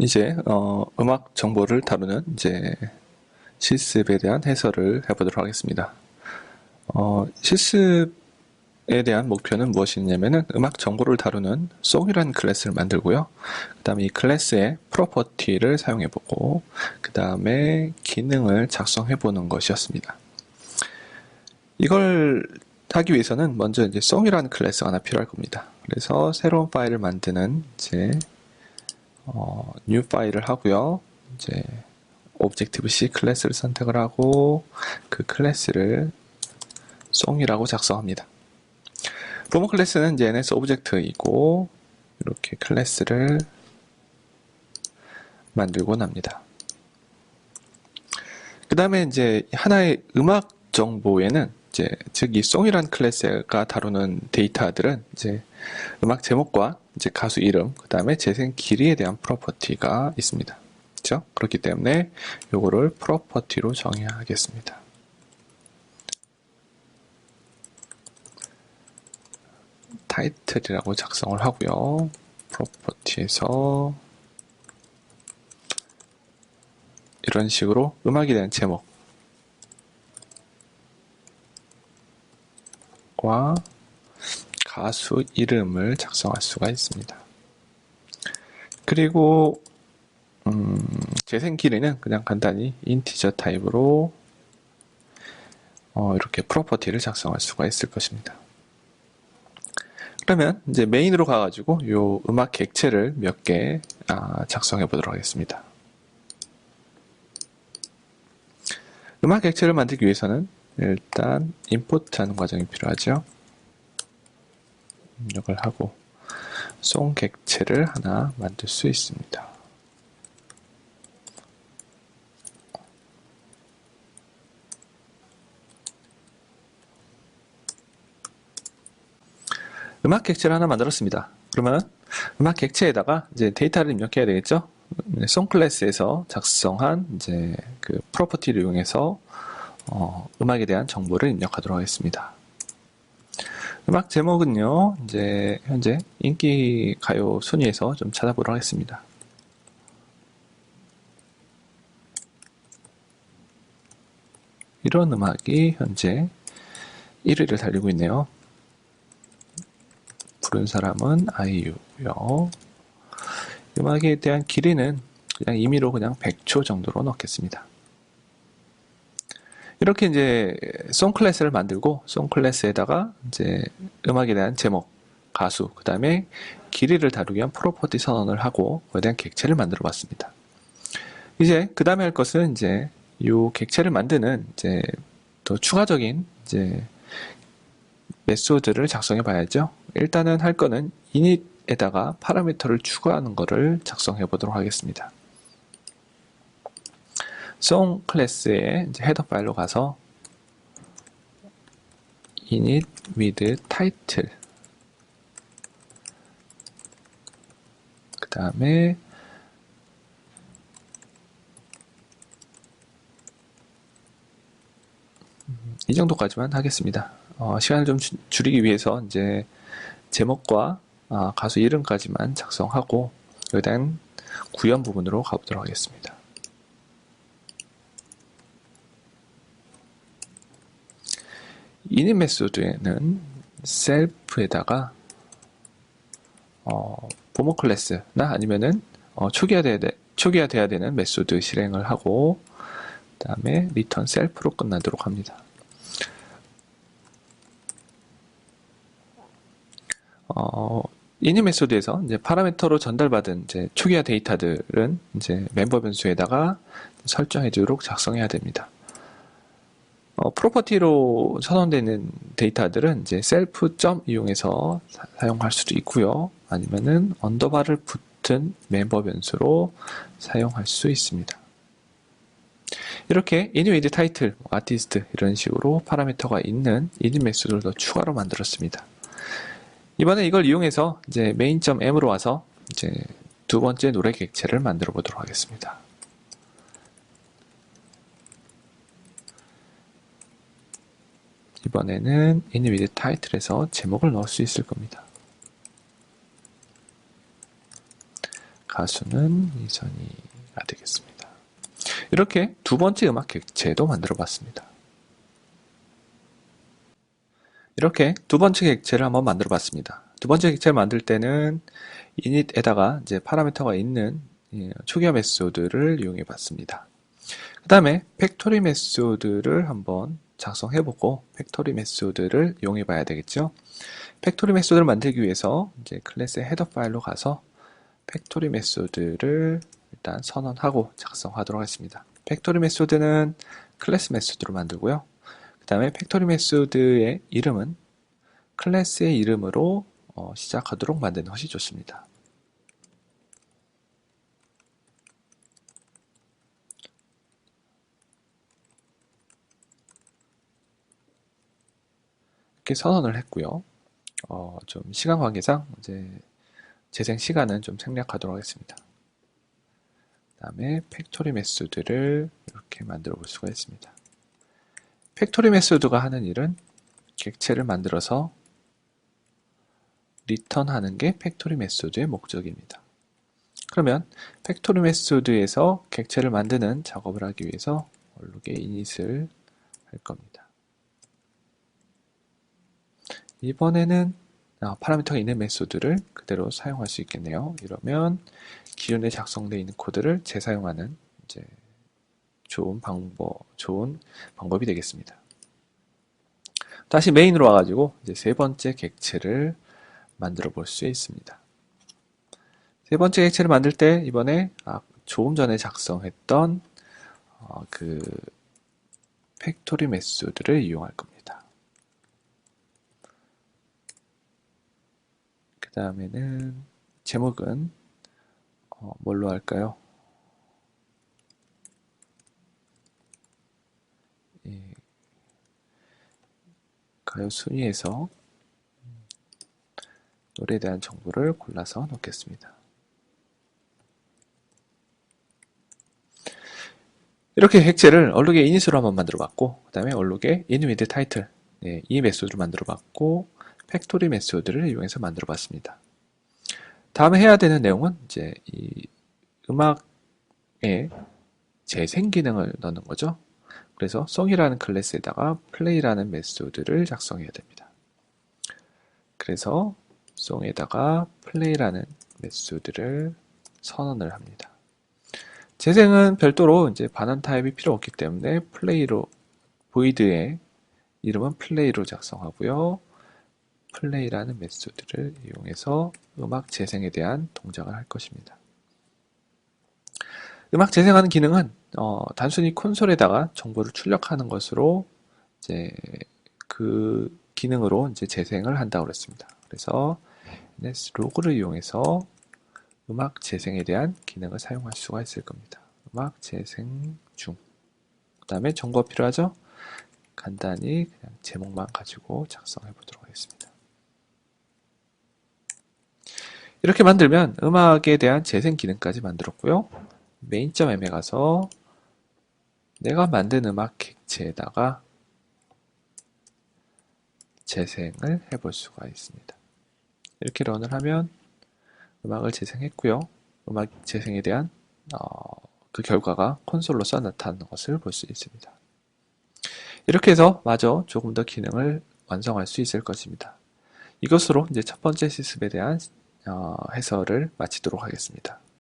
이제 어, 음악 정보를 다루는 이제 실습에 대한 해설을 해보도록 하겠습니다. 어, 실습에 대한 목표는 무엇이냐면은 음악 정보를 다루는 송이라는 클래스를 만들고요. 그 다음에 이 클래스의 프로퍼티를 사용해보고 그 다음에 기능을 작성해보는 것이었습니다. 이걸 하기 위해서는 먼저 이제 송이라는 클래스가 하나 필요할 겁니다. 그래서 새로운 파일을 만드는 이제 어, new 파일을 하고요. 이제 오브젝티브 C 클래스를 선택을 하고 그 클래스를 송이라고 작성합니다. 로머 클래스는 이제 NS 오브젝트이고 이렇게 클래스를 만들고 납니다. 그 다음에 이제 하나의 음악 정보에는 이제 즉 이 송이란 클래스가 다루는 데이터들은 이제 음악 제목과 이제 가수 이름, 그 다음에 재생 길이에 대한 프로퍼티가 있습니다. 그렇죠? 그렇기 때문에 요거를 프로퍼티로 정의하겠습니다. 타이틀이라고 작성을 하고요. 프로퍼티에서 이런 식으로 음악에 대한 제목과 가수 이름을 작성할 수가 있습니다. 그리고 음, 재생 길이는 그냥 간단히 인티저 타입으로 어, 이렇게 프로퍼티를 작성할 수가 있을 것입니다. 그러면 이제 메인으로 가가지고 요 음악 객체를 몇개 아, 작성해 보도록 하겠습니다. 음악 객체를 만들기 위해서는 일단 임포트하는 과정이 필요하죠. 입력을 하고 송 객체를 하나 만들 수 있습니다. 음악 객체를 하나 만들었습니다. 그러면 음악 객체에다가 이제 데이터를 입력해야 되겠죠? 송 클래스에서 작성한 이제 그 프로퍼티를 이용해서 어, 음악에 대한 정보를 입력하도록 하겠습니다. 음악 제목은요, 이제 현재 인기 가요 순위에서 좀 찾아보도록 하겠습니다. 이런 음악이 현재 1위를 달리고 있네요. 부른 사람은 아이유고요. 음악에 대한 길이는 그냥 임의로 그냥 100초 정도로 넣겠습니다. 이렇게 이제 송 클래스를 만들고 송 클래스에다가 이제 음악에 대한 제목, 가수, 그 다음에 길이를 다루기 위한 프로퍼티 선언을 하고 그에 대한 객체를 만들어 봤습니다. 이제 그 다음에 할 것은 이제 이 객체를 만드는 이제 더 추가적인 이제 메소드를 작성해 봐야죠. 일단은 할 거는 init에다가 파라미터를 추가하는 것을 작성해 보도록 하겠습니다. Song 클래스의 헤더 파일로 가서 init with title 그 다음에 이 정도까지만 하겠습니다. 어, 시간을 좀 주, 줄이기 위해서 이제 제목과 아, 가수 이름까지만 작성하고 대한 구현 부분으로 가보도록 하겠습니다. 이닛 메소드에는 셀프에다가 어, 보모 클래스나 아니면은 어, 초기화돼야, 돼, 초기화돼야 되는 메소드 실행을 하고 그 다음에 리턴 셀프로 끝나도록 합니다. 어, 이니 메소드에서 이제 파라미터로 전달받은 이제 초기화 데이터들은 이제 멤버 변수에다가 설정해 주도록 작성해야 됩니다. 어, 프로퍼티로 선언되는 데이터들은 이제 셀프 점 이용해서 사, 용할 수도 있고요. 아니면은 언더바를 붙은 멤버 변수로 사용할 수 있습니다. 이렇게 init 타이틀, 아티스트 이런 식으로 파라미터가 있는 init 메소드를 더 추가로 만들었습니다. 이번에 이걸 이용해서 이제 메인.m으로 와서 이제 두 번째 노래 객체를 만들어 보도록 하겠습니다. 이번에는 init title에서 제목을 넣을 수 있을 겁니다. 가수는 이선희가 되겠습니다. 이렇게 두 번째 음악 객체도 만들어 봤습니다. 이렇게 두 번째 객체를 한번 만들어 봤습니다. 두 번째 객체를 만들 때는 init에다가 이제 파라미터가 있는 예, 초기화 메소드를 이용해 봤습니다. 그 다음에 팩토리 메소드를 한번 작성해 보고 팩토리 메소드를 이용해 봐야 되겠죠. 팩토리 메소드를 만들기 위해서 이제 클래스의 헤더 파일로 가서 팩토리 메소드를 일단 선언하고 작성하도록 하겠습니다. 팩토리 메소드는 클래스 메소드로 만들고요. 그 다음에 팩토리 메소드의 이름은 클래스의 이름으로 어, 시작하도록 만드는 것이 좋습니다. 이렇게 선언을 했고요. 어, 좀 시간 관계상 이제 재생 시간은 좀 생략하도록 하겠습니다. 그 다음에 팩토리 메소드를 이렇게 만들어 볼 수가 있습니다. 팩토리 메소드가 하는 일은 객체를 만들어서 리턴하는 게 팩토리 메소드의 목적입니다. 그러면 팩토리 메소드에서 객체를 만드는 작업을 하기 위해서 얼룩의 init을 할 겁니다. 이번에는 아, 파라미터가 있는 메소드를 그대로 사용할 수 있겠네요. 이러면 기존에 작성되어 있는 코드를 재사용하는 이제 좋은 방법, 좋은 방법이 되겠습니다. 다시 메인으로 와가지고 이제 세 번째 객체를 만들어 볼 수 있습니다. 세 번째 객체를 만들 때 이번에 아, 조금 전에 작성했던 어, 그 팩토리 메소드를 이용할 겁니다. 그 다음에는 제목은 어, 뭘로 할까요? 예, 가요 순위에서 노래에 대한 정보를 골라서 넣겠습니다. 이렇게 객체를 얼룩의 이닛으로 한번 만들어 봤고 그 다음에 얼룩의 inwith 타이틀 네, 이 메소드를 만들어 봤고 팩토리 메소드를 이용해서 만들어 봤습니다. 다음에 해야 되는 내용은 이제 이 음악의 재생 기능을 넣는 거죠. 그래서 song이라는 클래스에다가 play라는 메소드를 작성해야 됩니다. 그래서 song에다가 play라는 메소드를 선언을 합니다. 재생은 별도로 이제 반환 타입이 필요 없기 때문에 play로 void의 이름은 play로 작성하고요. Play라는 메소드를 이용해서 음악 재생에 대한 동작을 할 것입니다. 음악 재생하는 기능은 어, 단순히 콘솔에다가 정보를 출력하는 것으로 이제 그 기능으로 이제 재생을 한다고 그랬습니다. 그래서 ns 로그를 이용해서 음악 재생에 대한 기능을 사용할 수가 있을 겁니다. 음악 재생 중. 그 다음에 정보가 필요하죠? 간단히 그냥 제목만 가지고 작성해 보도록 하겠습니다. 이렇게 만들면 음악에 대한 재생 기능까지 만들었고요. 메인.m에 가서 내가 만든 음악 객체에다가 재생을 해볼 수가 있습니다. 이렇게 런을 하면 음악을 재생했고요. 음악 재생에 대한 어, 그 결과가 콘솔로서 나타나는 것을 볼 수 있습니다. 이렇게 해서 마저 조금 더 기능을 완성할 수 있을 것입니다. 이것으로 이제 첫 번째 시습에 대한 어, 해설을 마치도록 하겠습니다.